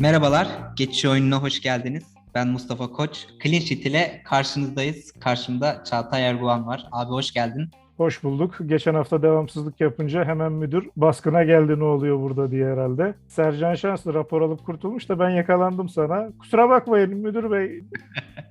Merhabalar, Geçiş Oyununa hoş geldiniz. Ben Mustafa Koç. Clean Sheet ile karşınızdayız. Karşımda Çağatay Erguvan var. Abi hoş geldin. Hoş bulduk. Geçen hafta devamsızlık yapınca hemen müdür baskına geldi ne oluyor burada diye herhalde. Sercan Şanslı rapor alıp kurtulmuş da ben yakalandım sana. Kusura bakmayın müdür bey.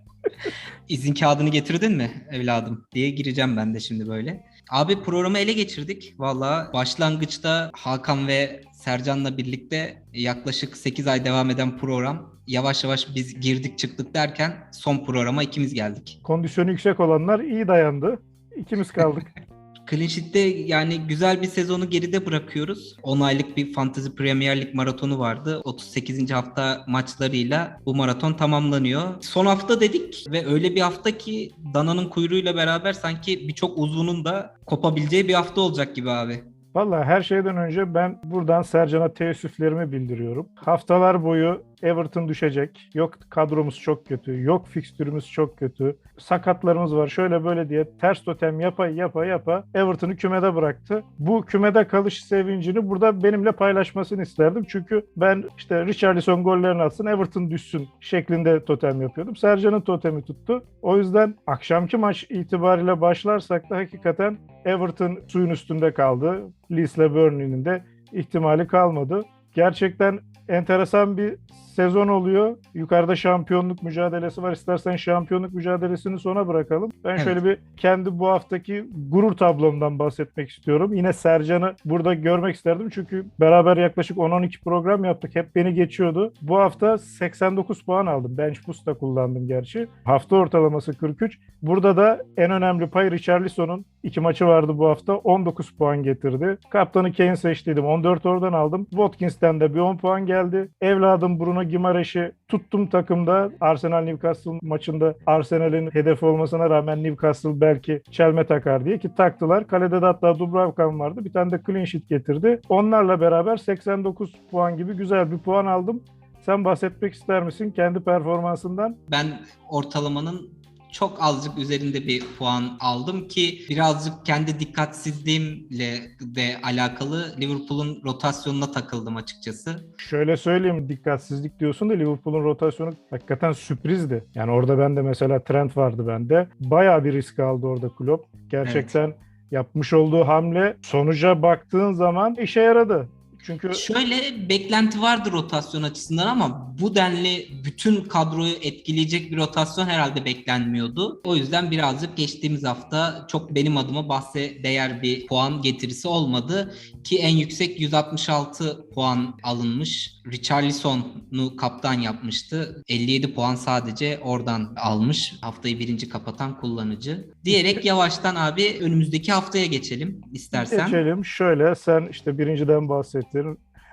İzin kağıdını getirdin mi evladım diye gireceğim ben de şimdi böyle. Abi programı ele geçirdik. Valla başlangıçta Hakan ve Sercan'la birlikte yaklaşık 8 ay devam eden program yavaş yavaş biz girdik çıktık derken son programa ikimiz geldik. Kondisyonu yüksek olanlar iyi dayandı. İkimiz kaldık. Clean Sheet'te yani güzel bir sezonu geride bırakıyoruz. 10 aylık bir Fantasy Premier Lig maratonu vardı. 38. hafta maçlarıyla bu maraton tamamlanıyor. Son hafta dedik ve öyle bir hafta ki Dana'nın kuyruğuyla beraber sanki birçok uzunun da kopabileceği bir hafta olacak gibi abi. Valla her şeyden önce ben buradan Sercan'a teessüflerimi bildiriyorum. Haftalar boyu Everton düşecek. Yok kadromuz çok kötü. Yok fikstürümüz çok kötü. Sakatlarımız var şöyle böyle diye ters totem yapa yapa yapa Everton'ı kümede bıraktı. Bu kümede kalış sevincini burada benimle paylaşmasını isterdim. Çünkü ben işte Richarlison gollerini atsın Everton düşsün şeklinde totem yapıyordum. Sercan'ın totemi tuttu. O yüzden akşamki maç itibariyle başlarsak da hakikaten Everton suyun üstünde kaldı. Leeds'le Burnley'nin de ihtimali kalmadı. Gerçekten enteresan bir sezon oluyor. Yukarıda şampiyonluk mücadelesi var. İstersen şampiyonluk mücadelesini sona bırakalım. Ben Evet. şöyle bir kendi bu haftaki gurur tablomdan bahsetmek istiyorum. Yine Sercan'ı burada görmek isterdim. Çünkü beraber yaklaşık 10-12 program yaptık. Hep beni geçiyordu. Bu hafta 89 puan aldım. Bench boost da kullandım gerçi. Hafta ortalaması 43. Burada da en önemli pay Richarlison'un iki maçı vardı bu hafta. 19 puan getirdi. Kaptanı Kane seçtiydim. 14 oradan aldım. Watkins'ten de bir 10 puan geldi. Evladım Bruno Gimareş'i tuttum takımda. Arsenal Newcastle maçında Arsenal'in hedefi olmasına rağmen Newcastle belki çelme takar diye ki taktılar. Kalede de hatta Dubravkan vardı. Bir tane de clean sheet getirdi. Onlarla beraber 89 puan gibi güzel bir puan aldım. Sen bahsetmek ister misin kendi performansından? Ben ortalamanın çok azıcık üzerinde bir puan aldım ki birazcık kendi dikkatsizliğimle de alakalı Liverpool'un rotasyonuna takıldım açıkçası. Şöyle söyleyeyim dikkatsizlik diyorsun da Liverpool'un rotasyonu hakikaten sürprizdi. Yani orada bende mesela Trent vardı bende. Bayağı bir risk aldı orada Klopp. Gerçekten yapmış olduğu hamle sonuca baktığın zaman işe yaradı. Çünkü Şöyle beklenti vardı rotasyon açısından ama bu denli bütün kadroyu etkileyecek bir rotasyon herhalde beklenmiyordu. O yüzden birazcık geçtiğimiz hafta çok benim adıma bahse değer bir puan getirisi olmadı. Ki en yüksek 166 puan alınmış. Richarlison'u kaptan yapmıştı. 57 puan sadece oradan almış. Haftayı birinci kapatan kullanıcı. Diyerek yavaştan abi önümüzdeki haftaya geçelim istersen. geçelim. Şöyle sen işte birinciden bahsettin.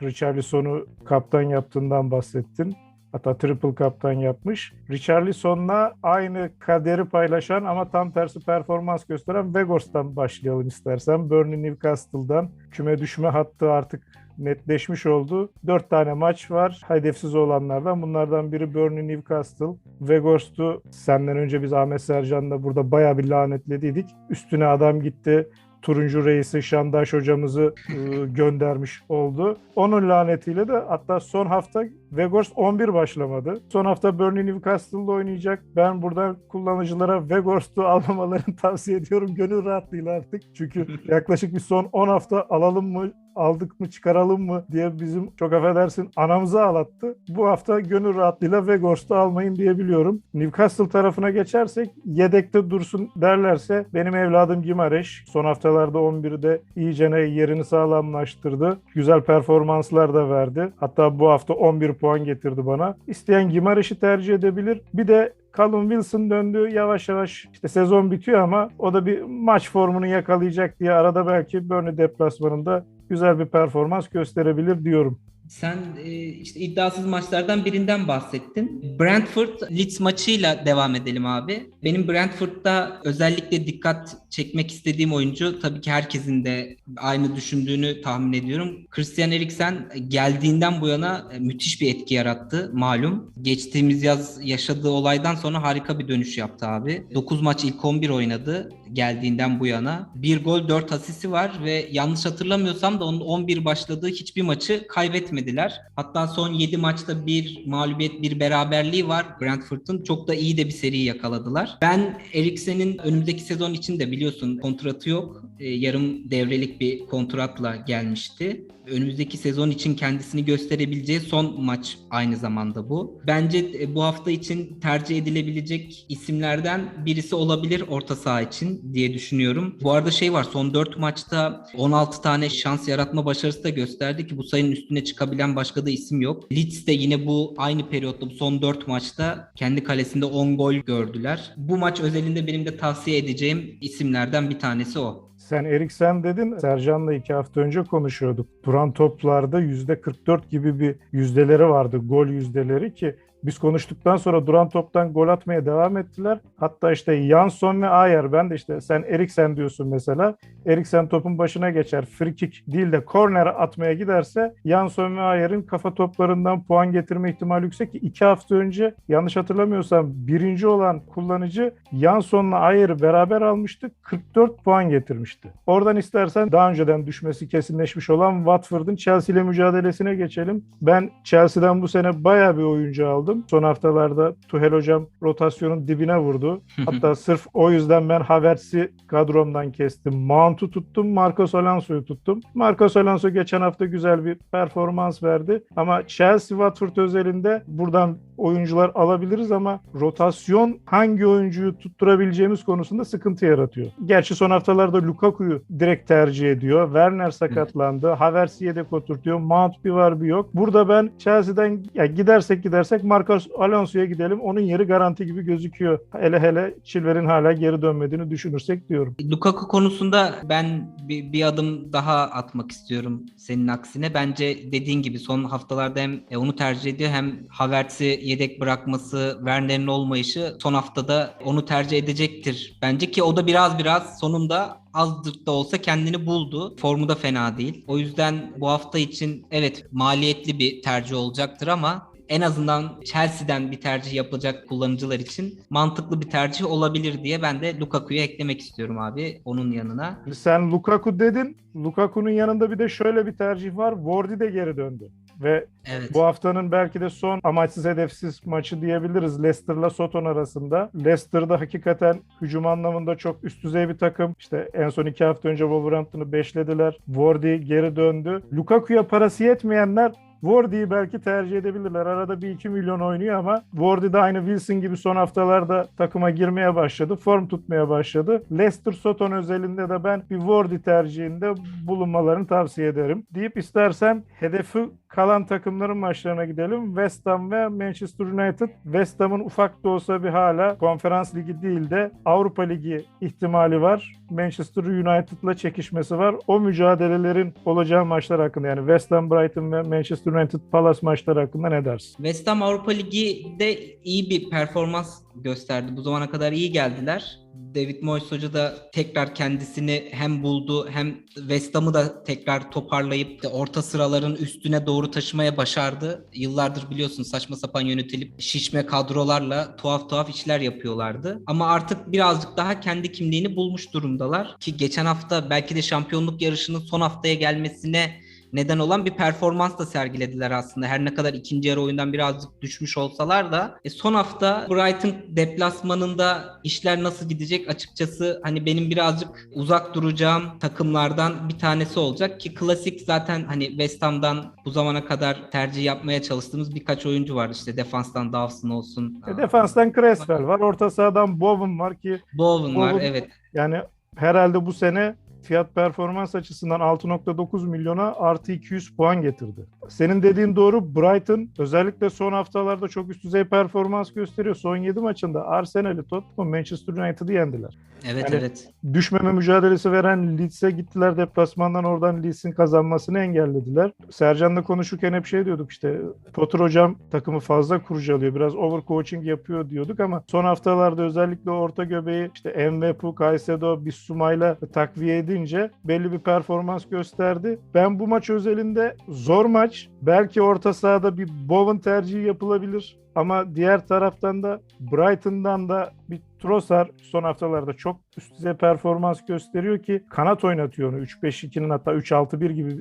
Richarlison'u kaptan yaptığından bahsettin. Hatta triple kaptan yapmış. Richarlison'la aynı kaderi paylaşan ama tam tersi performans gösteren Vegors'tan başlayalım istersen. Burnley Newcastle'dan küme düşme hattı artık netleşmiş oldu. Dört tane maç var hedefsiz olanlardan. Bunlardan biri Burnley Newcastle. Vegors'tu senden önce biz Ahmet Sercan'la burada bayağı bir lanetlediydik. Üstüne adam gitti turuncu reisi Şandaş hocamızı e, göndermiş oldu. Onun lanetiyle de hatta son hafta Vegors 11 başlamadı. Son hafta Burnley Newcastle'da oynayacak. Ben buradan kullanıcılara Vegors'u almamalarını tavsiye ediyorum. Gönül rahatlığıyla artık. Çünkü yaklaşık bir son 10 hafta alalım mı aldık mı çıkaralım mı diye bizim çok affedersin anamızı ağlattı. Bu hafta gönül rahatlığıyla Vegors'u almayın diyebiliyorum. Newcastle tarafına geçersek yedekte dursun derlerse benim evladım Gimareş son haftalarda 11'de iyicene yerini sağlamlaştırdı. Güzel performanslar da verdi. Hatta bu hafta 11 puan getirdi bana. İsteyen Gimareş'i tercih edebilir. Bir de Callum Wilson döndü yavaş yavaş işte sezon bitiyor ama o da bir maç formunu yakalayacak diye arada belki Burnley deplasmanında güzel bir performans gösterebilir diyorum. Sen e, işte iddiasız maçlardan birinden bahsettin. Brentford Leeds maçıyla devam edelim abi. Benim Brentford'da özellikle dikkat çekmek istediğim oyuncu tabii ki herkesin de aynı düşündüğünü tahmin ediyorum. Christian Eriksen geldiğinden bu yana e, müthiş bir etki yarattı malum. Geçtiğimiz yaz yaşadığı olaydan sonra harika bir dönüş yaptı abi. 9 maç ilk 11 oynadı. geldiğinden bu yana. Bir gol 4 asisi var ve yanlış hatırlamıyorsam da onun 11 başladığı hiçbir maçı kaybetmediler. Hatta son 7 maçta bir mağlubiyet bir beraberliği var Brentford'un. Çok da iyi de bir seri yakaladılar. Ben Eriksen'in önümüzdeki sezon için de biliyorsun kontratı yok. E, yarım devrelik bir kontratla gelmişti. Önümüzdeki sezon için kendisini gösterebileceği son maç aynı zamanda bu. Bence e, bu hafta için tercih edilebilecek isimlerden birisi olabilir orta saha için diye düşünüyorum. Bu arada şey var son 4 maçta 16 tane şans yaratma başarısı da gösterdi ki bu sayının üstüne çıkabilen başka da isim yok. Leeds de yine bu aynı periyotta bu son 4 maçta kendi kalesinde 10 gol gördüler. Bu maç özelinde benim de tavsiye edeceğim isimlerden bir tanesi o. Sen Eriksen dedin. Sercan'la iki hafta önce konuşuyorduk. Duran toplarda %44 gibi bir yüzdeleri vardı. Gol yüzdeleri ki biz konuştuktan sonra duran toptan gol atmaya devam ettiler. Hatta işte Jansson ve Ayer ben de işte sen Eriksen diyorsun mesela. Eriksen topun başına geçer. Free kick değil de korner atmaya giderse Jansson ve Ayer'in kafa toplarından puan getirme ihtimali yüksek ki iki hafta önce yanlış hatırlamıyorsam birinci olan kullanıcı Jansson'la Ayer'i beraber almıştı. 44 puan getirmişti. Oradan istersen daha önceden düşmesi kesinleşmiş olan Watford'un Chelsea ile mücadelesine geçelim. Ben Chelsea'den bu sene bayağı bir oyuncu aldım aldım. Son haftalarda Tuhel hocam rotasyonun dibine vurdu. Hatta sırf o yüzden ben Havertz'i kadromdan kestim. Mount'u tuttum, Marcos Alonso'yu tuttum. Marcos Alonso geçen hafta güzel bir performans verdi. Ama Chelsea Watford özelinde buradan oyuncular alabiliriz ama rotasyon hangi oyuncuyu tutturabileceğimiz konusunda sıkıntı yaratıyor. Gerçi son haftalarda Lukaku'yu direkt tercih ediyor. Werner sakatlandı. Havertz'i yedek oturtuyor. Mount bir var bir yok. Burada ben Chelsea'den ya gidersek gidersek Marcos Alonso'ya gidelim. Onun yeri garanti gibi gözüküyor. Hele hele Chilwell'in hala geri dönmediğini düşünürsek diyorum. Lukaku konusunda ben bir, bir adım daha atmak istiyorum senin aksine. Bence dediğin gibi son haftalarda hem onu tercih ediyor hem Havertz'i yedek bırakması, Werner'in olmayışı son haftada onu tercih edecektir. Bence ki o da biraz biraz sonunda azdır da olsa kendini buldu. Formu da fena değil. O yüzden bu hafta için evet maliyetli bir tercih olacaktır ama en azından Chelsea'den bir tercih yapılacak kullanıcılar için mantıklı bir tercih olabilir diye ben de Lukaku'yu eklemek istiyorum abi onun yanına. Sen Lukaku dedin. Lukaku'nun yanında bir de şöyle bir tercih var. Wardy de geri döndü. Ve evet. bu haftanın belki de son amaçsız hedefsiz maçı diyebiliriz Leicester'la Soton arasında. Leicester'da hakikaten hücum anlamında çok üst düzey bir takım. İşte en son iki hafta önce Wolverhampton'ı beşlediler. Wardy geri döndü. Lukaku'ya parası yetmeyenler Wardy'yi belki tercih edebilirler. Arada bir 2 milyon oynuyor ama Wardy de aynı Wilson gibi son haftalarda takıma girmeye başladı. Form tutmaya başladı. Leicester Soton özelinde de ben bir Wardy tercihinde bulunmalarını tavsiye ederim. Deyip istersen hedefi kalan takımların maçlarına gidelim. West Ham ve Manchester United. West Ham'ın ufak da olsa bir hala konferans ligi değil de Avrupa Ligi ihtimali var. Manchester United'la çekişmesi var. O mücadelelerin olacağı maçlar hakkında yani West Ham, Brighton ve Manchester United Palace maçları hakkında ne dersin? West Ham Avrupa Ligi'de iyi bir performans gösterdi. Bu zamana kadar iyi geldiler. David Moyes Hoca da tekrar kendisini hem buldu hem West Ham'ı da tekrar toparlayıp orta sıraların üstüne doğru taşımaya başardı. Yıllardır biliyorsun saçma sapan yönetilip şişme kadrolarla tuhaf tuhaf işler yapıyorlardı. Ama artık birazcık daha kendi kimliğini bulmuş durumdalar. Ki geçen hafta belki de şampiyonluk yarışının son haftaya gelmesine neden olan bir performans da sergilediler aslında. Her ne kadar ikinci yarı oyundan birazcık düşmüş olsalar da e, son hafta Brighton deplasmanında işler nasıl gidecek açıkçası hani benim birazcık uzak duracağım takımlardan bir tanesi olacak ki klasik zaten hani West Ham'dan bu zamana kadar tercih yapmaya çalıştığımız birkaç oyuncu var işte defanstan Dawson olsun. E, defanstan Creswell var. Orta sahadan Bowen var ki Bowen, Bowen var evet. Yani herhalde bu sene fiyat performans açısından 6.9 milyona artı 200 puan getirdi. Senin dediğin doğru Brighton özellikle son haftalarda çok üst düzey performans gösteriyor. Son 7 maçında Arsenal'i, Tottenham, Manchester United'ı yendiler. Evet yani evet. Düşmeme mücadelesi veren Leeds'e gittiler deplasmandan oradan Leeds'in kazanmasını engellediler. Sercan'la konuşurken hep şey diyorduk işte Potter hocam takımı fazla kurcalıyor. Biraz overcoaching yapıyor diyorduk ama son haftalarda özellikle orta göbeği işte Mvepu, Caicedo, Bissuma'yla takviye edince belli bir performans gösterdi. Ben bu maç özelinde zor maç. Belki orta sahada bir Bowen tercihi yapılabilir. Ama diğer taraftan da Brighton'dan da bir Trossard son haftalarda çok üst düzey performans gösteriyor ki kanat oynatıyor onu. 3-5-2'nin hatta 3-6-1 gibi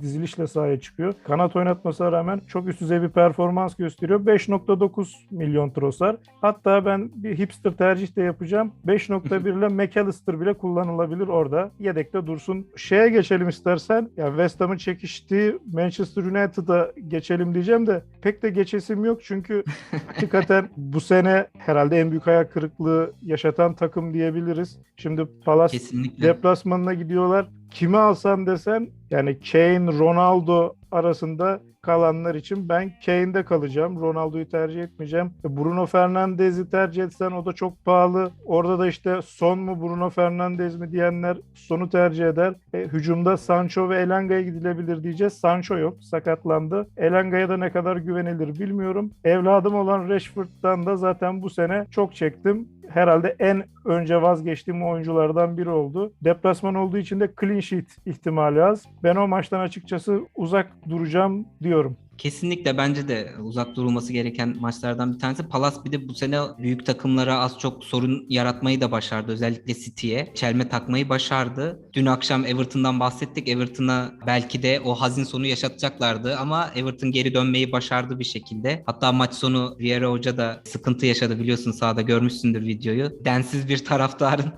dizilişle sahaya çıkıyor. Kanat oynatmasına rağmen çok üst düzey bir performans gösteriyor. 5.9 milyon Trossard. Hatta ben bir hipster tercih de yapacağım. 5.1 ile McAllister bile kullanılabilir orada. Yedekte dursun. Şeye geçelim istersen. Ya West Ham'ın çekiştiği Manchester United'a geçelim diyeceğim de pek de geçesim yok çünkü hakikaten bu sene herhalde en büyük hayal kırıklığı yaşatan takım diyebiliriz. Şimdi Palace Kesinlikle. deplasmanına gidiyorlar. Kimi alsam desen yani Kane, Ronaldo arasında kalanlar için ben Kane'de kalacağım. Ronaldo'yu tercih etmeyeceğim. E, Bruno Fernandes'i tercih etsen o da çok pahalı. Orada da işte son mu Bruno Fernandes mi diyenler sonu tercih eder. E, hücumda Sancho ve Elanga'ya gidilebilir diyeceğiz. Sancho yok. Sakatlandı. Elanga'ya da ne kadar güvenilir bilmiyorum. Evladım olan Rashford'dan da zaten bu sene çok çektim herhalde en önce vazgeçtiğim oyunculardan biri oldu. Deplasman olduğu için de clean sheet ihtimali az. Ben o maçtan açıkçası uzak duracağım diyorum. Kesinlikle bence de uzak durulması gereken maçlardan bir tanesi. Palas bir de bu sene büyük takımlara az çok sorun yaratmayı da başardı. Özellikle City'ye çelme takmayı başardı. Dün akşam Everton'dan bahsettik. Everton'a belki de o hazin sonu yaşatacaklardı ama Everton geri dönmeyi başardı bir şekilde. Hatta maç sonu Vieira Hoca da sıkıntı yaşadı biliyorsun sahada görmüşsündür videoyu. Densiz bir taraftarın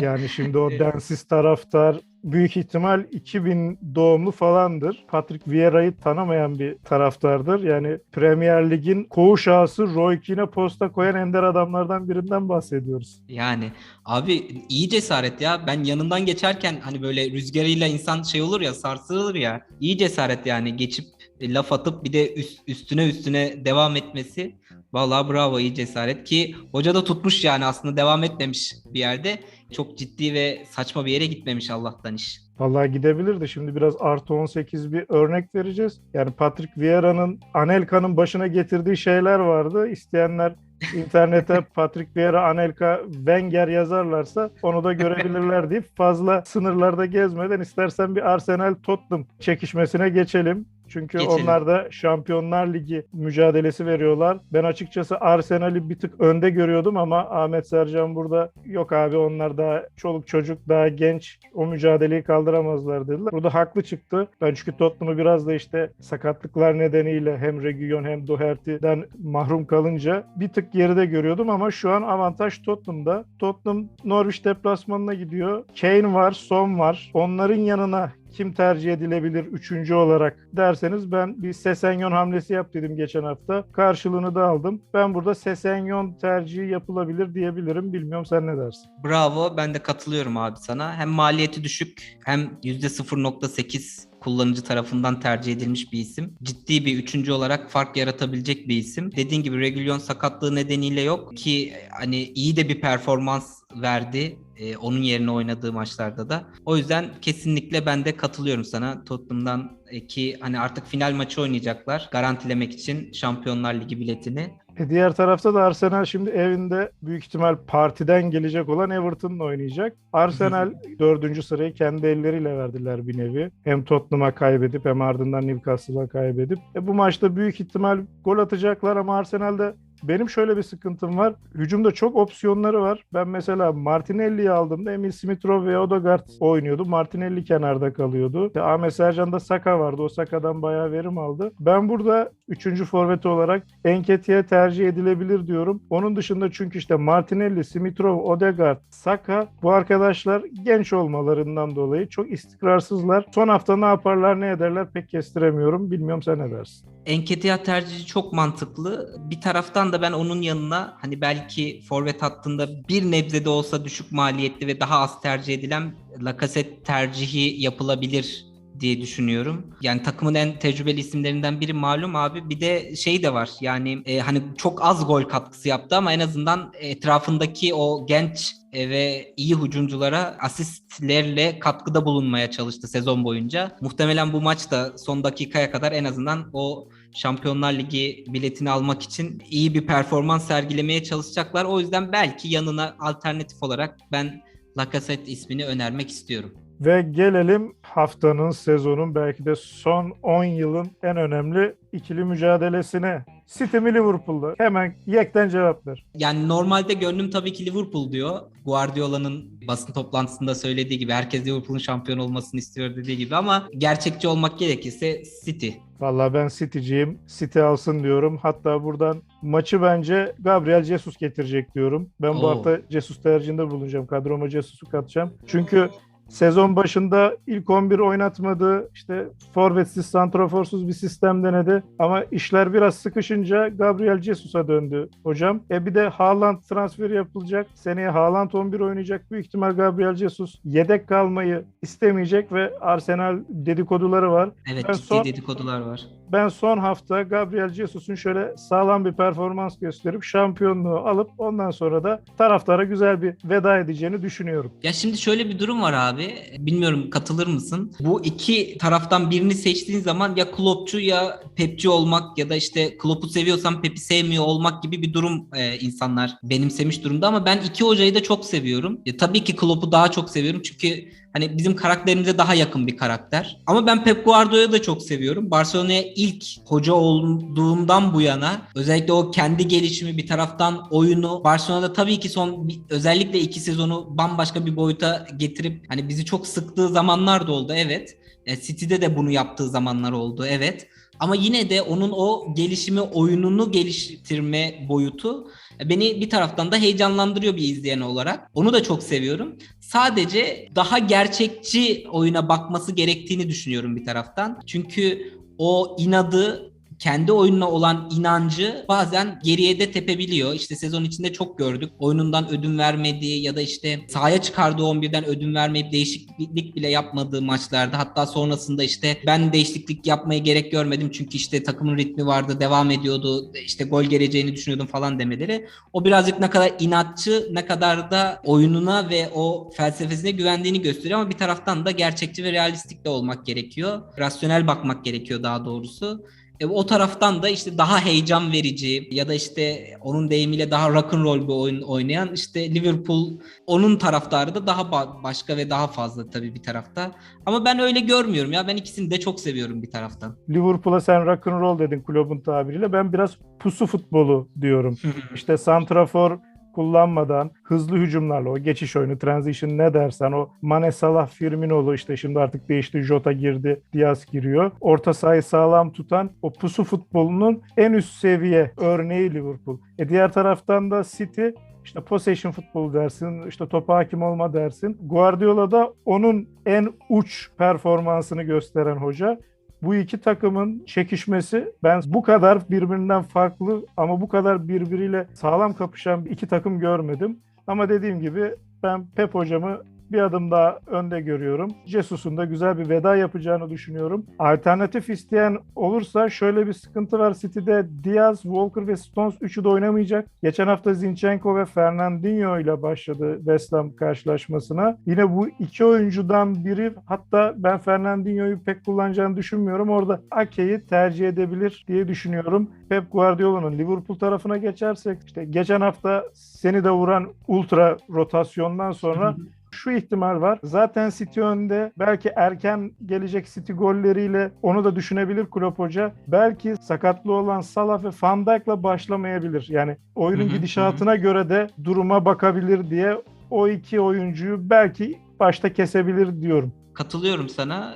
Yani şimdi o densiz taraftar büyük ihtimal 2000 doğumlu falandır. Patrick Vieira'yı tanımayan bir taraftardır. Yani Premier Lig'in koğuş ağası Roy Keane'e posta koyan ender adamlardan birinden bahsediyoruz. Yani abi iyi cesaret ya. Ben yanından geçerken hani böyle rüzgarıyla insan şey olur ya sarsılır ya. İyi cesaret yani geçip laf atıp bir de üst, üstüne üstüne devam etmesi. Vallahi bravo iyi cesaret ki hoca da tutmuş yani aslında devam etmemiş bir yerde. Çok ciddi ve saçma bir yere gitmemiş Allah'tan iş. Vallahi gidebilir de şimdi biraz artı 18 bir örnek vereceğiz. Yani Patrick Vieira'nın Anelka'nın başına getirdiği şeyler vardı. İsteyenler internete Patrick Vieira, Anelka, Wenger yazarlarsa onu da görebilirler deyip fazla sınırlarda gezmeden istersen bir Arsenal Tottenham çekişmesine geçelim. Çünkü Geçelim. onlar da Şampiyonlar Ligi mücadelesi veriyorlar. Ben açıkçası Arsenal'i bir tık önde görüyordum ama Ahmet Sercan burada yok abi onlar daha çoluk çocuk daha genç o mücadeleyi kaldıramazlar dediler. Burada haklı çıktı. Ben çünkü Tottenham'ı biraz da işte sakatlıklar nedeniyle hem Reguilon hem Doherty'den mahrum kalınca bir tık geride görüyordum ama şu an avantaj Tottenham'da. Tottenham Norwich deplasmanına gidiyor. Kane var, Son var. Onların yanına kim tercih edilebilir üçüncü olarak derseniz ben bir Sesenyon hamlesi yap dedim geçen hafta. Karşılığını da aldım. Ben burada Sesenyon tercihi yapılabilir diyebilirim. Bilmiyorum sen ne dersin? Bravo ben de katılıyorum abi sana. Hem maliyeti düşük hem %0.8 kullanıcı tarafından tercih edilmiş bir isim. Ciddi bir üçüncü olarak fark yaratabilecek bir isim. Dediğin gibi Regulion sakatlığı nedeniyle yok ki hani iyi de bir performans verdi e, onun yerine oynadığı maçlarda da. O yüzden kesinlikle ben de katılıyorum sana. Tottenham'dan ki hani artık final maçı oynayacaklar garantilemek için Şampiyonlar Ligi biletini. E diğer tarafta da Arsenal şimdi evinde büyük ihtimal partiden gelecek olan Everton'la oynayacak. Arsenal dördüncü sırayı kendi elleriyle verdiler bir nevi. Hem Tottenham'a kaybedip hem ardından Newcastle'a kaybedip. E bu maçta büyük ihtimal gol atacaklar ama Arsenal'de benim şöyle bir sıkıntım var. Hücumda çok opsiyonları var. Ben mesela Martinelli'yi aldığımda Emil Smith-Rowe ve Odegaard oynuyordu. Martinelli kenarda kalıyordu. İşte Ahmet Sercan'da Saka vardı. O Saka'dan bayağı verim aldı. Ben burada üçüncü forveti olarak Enketi'ye tercih edilebilir diyorum. Onun dışında çünkü işte Martinelli, Smith-Rowe, Odegaard, Saka bu arkadaşlar genç olmalarından dolayı çok istikrarsızlar. Son hafta ne yaparlar ne ederler pek kestiremiyorum. Bilmiyorum sen ne dersin? Enketiya tercihi çok mantıklı. Bir taraftan da ben onun yanına hani belki forvet hattında bir nebze de olsa düşük maliyetli ve daha az tercih edilen Lacazette tercihi yapılabilir diye düşünüyorum. Yani takımın en tecrübeli isimlerinden biri malum abi. Bir de şey de var. Yani e, hani çok az gol katkısı yaptı ama en azından etrafındaki o genç e, ve iyi hücumculara asistlerle katkıda bulunmaya çalıştı sezon boyunca. Muhtemelen bu maçta son dakikaya kadar en azından o Şampiyonlar Ligi biletini almak için iyi bir performans sergilemeye çalışacaklar. O yüzden belki yanına alternatif olarak ben Lacazette ismini önermek istiyorum. Ve gelelim haftanın, sezonun belki de son 10 yılın en önemli ikili mücadelesine. City mi Liverpool'da? Hemen yekten cevap ver. Yani normalde gönlüm tabii ki Liverpool diyor. Guardiola'nın basın toplantısında söylediği gibi herkes Liverpool'un şampiyon olmasını istiyor dediği gibi ama gerçekçi olmak gerekirse City. Vallahi ben City'ciyim. City alsın diyorum. Hatta buradan maçı bence Gabriel Jesus getirecek diyorum. Ben bu Oo. hafta Jesus tercihinde bulunacağım. Kadroma Jesus'u katacağım. Çünkü sezon başında ilk 11 oynatmadı. İşte forvetsiz, santraforsuz bir sistem denedi. Ama işler biraz sıkışınca Gabriel Jesus'a döndü hocam. E bir de Haaland transferi yapılacak. Seneye Haaland 11 oynayacak. Büyük ihtimal Gabriel Jesus yedek kalmayı istemeyecek ve Arsenal dedikoduları var. Evet Ben ciddi son- dedikodular var. Ben son hafta Gabriel Jesus'un şöyle sağlam bir performans gösterip şampiyonluğu alıp ondan sonra da taraftara güzel bir veda edeceğini düşünüyorum. Ya şimdi şöyle bir durum var abi. Bilmiyorum katılır mısın? Bu iki taraftan birini seçtiğin zaman ya Kloppçu ya Pepçi olmak ya da işte Klopp'u seviyorsan Pep'i sevmiyor olmak gibi bir durum e, insanlar benimsemiş durumda ama ben iki hocayı da çok seviyorum. E, tabii ki Klopp'u daha çok seviyorum çünkü hani bizim karakterimize daha yakın bir karakter. Ama ben Pep Guardiola'yı da çok seviyorum. Barcelona'ya ilk hoca olduğundan bu yana özellikle o kendi gelişimi bir taraftan oyunu Barcelona'da tabii ki son özellikle iki sezonu bambaşka bir boyuta getirip hani bizi çok sıktığı zamanlar da oldu evet. E, City'de de bunu yaptığı zamanlar oldu evet. Ama yine de onun o gelişimi, oyununu geliştirme boyutu beni bir taraftan da heyecanlandırıyor bir izleyen olarak. Onu da çok seviyorum. Sadece daha gerçekçi oyuna bakması gerektiğini düşünüyorum bir taraftan. Çünkü o inadı kendi oyununa olan inancı bazen geriye de tepebiliyor. İşte sezon içinde çok gördük. Oyunundan ödün vermediği ya da işte sahaya çıkardığı 11'den ödün vermeyip değişiklik bile yapmadığı maçlarda. Hatta sonrasında işte ben değişiklik yapmaya gerek görmedim çünkü işte takımın ritmi vardı, devam ediyordu. işte gol geleceğini düşünüyordum falan demeleri. O birazcık ne kadar inatçı, ne kadar da oyununa ve o felsefesine güvendiğini gösteriyor ama bir taraftan da gerçekçi ve realistik de olmak gerekiyor. Rasyonel bakmak gerekiyor daha doğrusu. E, o taraftan da işte daha heyecan verici ya da işte onun deyimiyle daha rock and roll bir oyun oynayan işte Liverpool onun taraftarı da daha ba- başka ve daha fazla tabii bir tarafta. Ama ben öyle görmüyorum ya ben ikisini de çok seviyorum bir taraftan. Liverpool'a sen rock and roll dedin kulübün tabiriyle. Ben biraz pusu futbolu diyorum. İşte santrafor kullanmadan hızlı hücumlarla o geçiş oyunu transition ne dersen o Mane Salah Firmino'lu işte şimdi artık değişti Jota girdi Diaz giriyor. Orta sahayı sağlam tutan o pusu futbolunun en üst seviye örneği Liverpool. E diğer taraftan da City işte possession futbol dersin, işte topa hakim olma dersin. Guardiola da onun en uç performansını gösteren hoca bu iki takımın çekişmesi ben bu kadar birbirinden farklı ama bu kadar birbiriyle sağlam kapışan iki takım görmedim. Ama dediğim gibi ben Pep hocamı bir adım daha önde görüyorum. Jesus'un da güzel bir veda yapacağını düşünüyorum. Alternatif isteyen olursa şöyle bir sıkıntı var City'de. Diaz, Walker ve Stones üçü de oynamayacak. Geçen hafta Zinchenko ve Fernandinho ile başladı West Ham karşılaşmasına. Yine bu iki oyuncudan biri hatta ben Fernandinho'yu pek kullanacağını düşünmüyorum. Orada Ake'yi tercih edebilir diye düşünüyorum. Pep Guardiola'nın Liverpool tarafına geçersek işte geçen hafta seni de vuran ultra rotasyondan sonra şu ihtimal var. Zaten City önde. Belki erken gelecek City golleriyle onu da düşünebilir Klopp Hoca. Belki sakatlı olan Salah ve Van Dijk'la başlamayabilir. Yani oyunun gidişatına göre de duruma bakabilir diye o iki oyuncuyu belki başta kesebilir diyorum. Katılıyorum sana.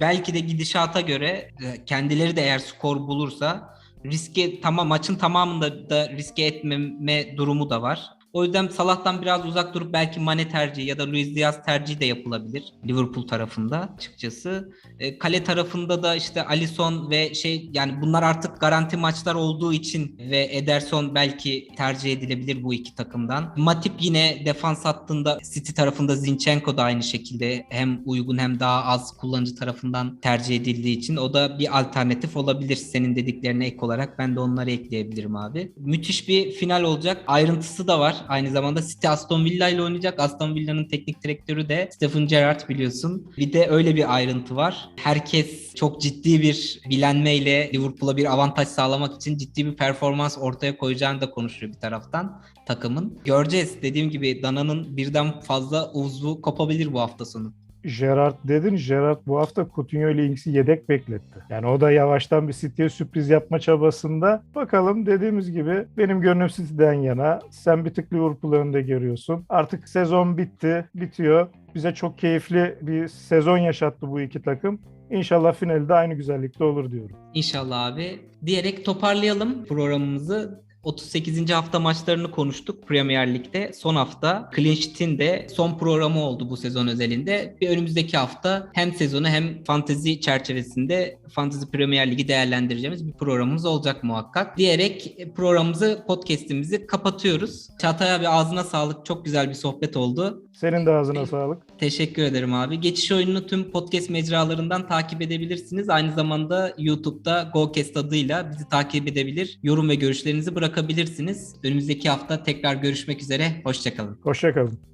Belki de gidişata göre e, kendileri de eğer skor bulursa riske tamam maçın tamamında da riske etmeme durumu da var. O yüzden Salah'tan biraz uzak durup belki Mane tercihi ya da Luis Diaz tercihi de yapılabilir Liverpool tarafında açıkçası. E, kale tarafında da işte Alisson ve şey yani bunlar artık garanti maçlar olduğu için ve Ederson belki tercih edilebilir bu iki takımdan. Matip yine defans hattında City tarafında Zinchenko da aynı şekilde hem uygun hem daha az kullanıcı tarafından tercih edildiği için o da bir alternatif olabilir senin dediklerine ek olarak ben de onları ekleyebilirim abi. Müthiş bir final olacak. Ayrıntısı da var. Aynı zamanda City Aston Villa ile oynayacak. Aston Villa'nın teknik direktörü de Stephen Gerrard biliyorsun. Bir de öyle bir ayrıntı var. Herkes çok ciddi bir bilenmeyle Liverpool'a bir avantaj sağlamak için ciddi bir performans ortaya koyacağını da konuşuyor bir taraftan takımın. Göreceğiz. Dediğim gibi Dana'nın birden fazla uzvu kopabilir bu hafta sonu. Gerrard dedin. Gerrard bu hafta Coutinho ile Inks'i yedek bekletti. Yani o da yavaştan bir City'ye sürpriz yapma çabasında. Bakalım dediğimiz gibi benim gönlüm City'den yana. Sen bir tık Liverpool önde görüyorsun. Artık sezon bitti, bitiyor. Bize çok keyifli bir sezon yaşattı bu iki takım. İnşallah finalde aynı güzellikte olur diyorum. İnşallah abi. Diyerek toparlayalım programımızı. 38. hafta maçlarını konuştuk Premier Lig'de. Son hafta Clean Sheet'in de son programı oldu bu sezon özelinde. Bir önümüzdeki hafta hem sezonu hem fantezi çerçevesinde Fantezi Premier Ligi değerlendireceğimiz bir programımız olacak muhakkak. Diyerek programımızı, podcast'imizi kapatıyoruz. Çağatay abi ağzına sağlık. Çok güzel bir sohbet oldu. Senin de ağzına sağlık. Teşekkür ederim abi. Geçiş oyununu tüm podcast mecralarından takip edebilirsiniz. Aynı zamanda YouTube'da GoCast adıyla bizi takip edebilir, yorum ve görüşlerinizi bırakabilirsiniz. Önümüzdeki hafta tekrar görüşmek üzere. Hoşçakalın. Hoşçakalın.